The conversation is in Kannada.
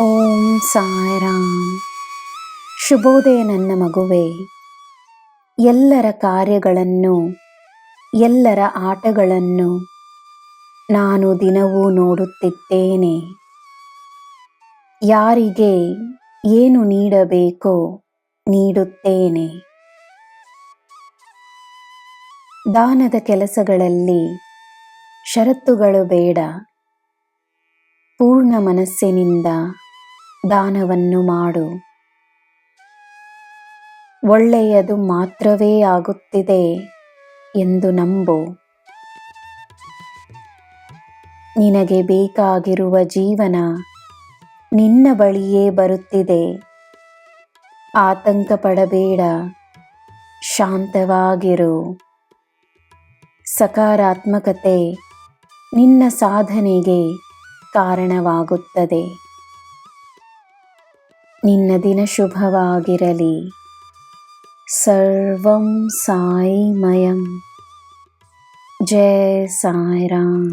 ಓಂ ಸಾಯಿರಾಮ್. ಶುಭೋದಯ ನನ್ನ ಮಗುವೆ. ಎಲ್ಲರ ಕಾರ್ಯಗಳನ್ನು, ಎಲ್ಲರ ಆಟಗಳನ್ನು ನಾನು ದಿನವೂ ನೋಡುತ್ತಿದ್ದೇನೆ. ಯಾರಿಗೆ ಏನು ನೀಡಬೇಕೋ ನೀಡುತ್ತೇನೆ. ದಾನದ ಕೆಲಸಗಳಲ್ಲಿ ಷರತ್ತುಗಳು ಬೇಡ. ಪೂರ್ಣ ಮನಸ್ಸಿನಿಂದ ದಾನವನ್ನು ಮಾಡು. ಒಳ್ಳೆಯದು ಮಾತ್ರವೇ ಆಗುತ್ತಿದೆ ಎಂದು ನಂಬು. ನಿನಗೆ ಬೇಕಾಗಿರುವ ಜೀವನ ನಿನ್ನ ಬಳಿಯೇ ಬರುತ್ತಿದೆ. ಆತಂಕ ಪಡಬೇಡ ಶಾಂತವಾಗಿರು. ಸಕಾರಾತ್ಮಕತೆ ನಿನ್ನ ಸಾಧನೆಗೆ ಕಾರಣವಾಗುತ್ತದೆ ನಿನ್ನ ದಿನ ಶುಭವಾಗಿರಲಿ ಸರ್ವಂ ಸಾಯಿಮಯಂ ಜಯ ಸಾಯಿರಾಮ್